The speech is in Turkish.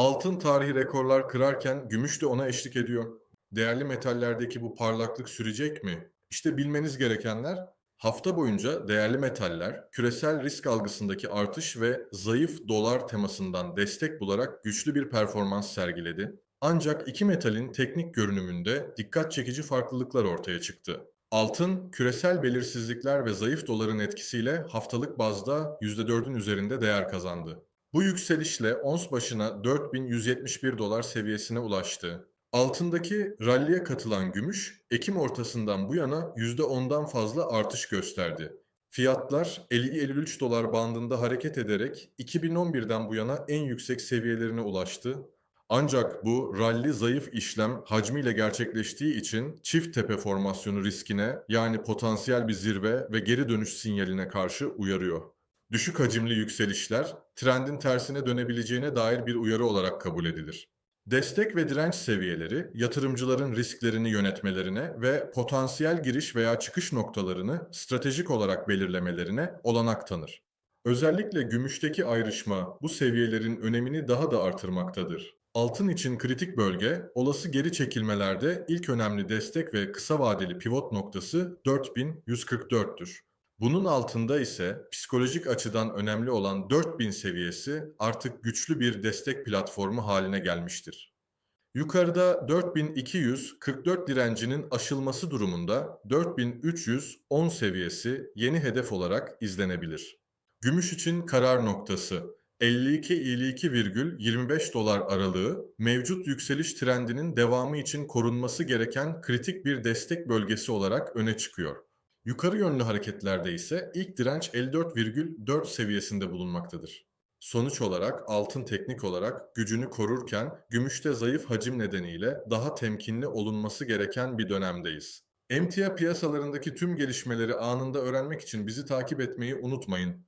Altın tarihi rekorlar kırarken gümüş de ona eşlik ediyor. Değerli metallerdeki bu parlaklık sürecek mi? İşte bilmeniz gerekenler hafta boyunca değerli metaller küresel risk algısındaki artış ve zayıf dolar temasından destek bularak güçlü bir performans sergiledi. Ancak iki metalin teknik görünümünde dikkat çekici farklılıklar ortaya çıktı. Altın, küresel belirsizlikler ve zayıf doların etkisiyle haftalık bazda %4'ün üzerinde değer kazandı. Bu yükselişle ons başına 4171 dolar seviyesine ulaştı. Altındaki ralliye katılan gümüş, Ekim ortasından bu yana %10'dan fazla artış gösterdi. Fiyatlar 50-53 dolar bandında hareket ederek 2011'den bu yana en yüksek seviyelerine ulaştı. Ancak bu ralli zayıf işlem hacmiyle gerçekleştiği için çift tepe formasyonu riskine yani potansiyel bir zirve ve geri dönüş sinyaline karşı uyarıyor. Düşük hacimli yükselişler trendin tersine dönebileceğine dair bir uyarı olarak kabul edilir. Destek ve direnç seviyeleri yatırımcıların risklerini yönetmelerine ve potansiyel giriş veya çıkış noktalarını stratejik olarak belirlemelerine olanak tanır. Özellikle gümüşteki ayrışma bu seviyelerin önemini daha da artırmaktadır. Altın için kritik bölge, olası geri çekilmelerde ilk önemli destek ve kısa vadeli pivot noktası 4144'tür. Bunun altında ise psikolojik açıdan önemli olan 4000 seviyesi artık güçlü bir destek platformu haline gelmiştir. Yukarıda 4244 direncinin aşılması durumunda 4310 seviyesi yeni hedef olarak izlenebilir. Gümüş için karar noktası 52-52,25 dolar aralığı mevcut yükseliş trendinin devamı için korunması gereken kritik bir destek bölgesi olarak öne çıkıyor. Yukarı yönlü hareketlerde ise ilk direnç 54,4 seviyesinde bulunmaktadır. Sonuç olarak altın teknik olarak gücünü korurken gümüşte zayıf hacim nedeniyle daha temkinli olunması gereken bir dönemdeyiz. Emtia piyasalarındaki tüm gelişmeleri anında öğrenmek için bizi takip etmeyi unutmayın.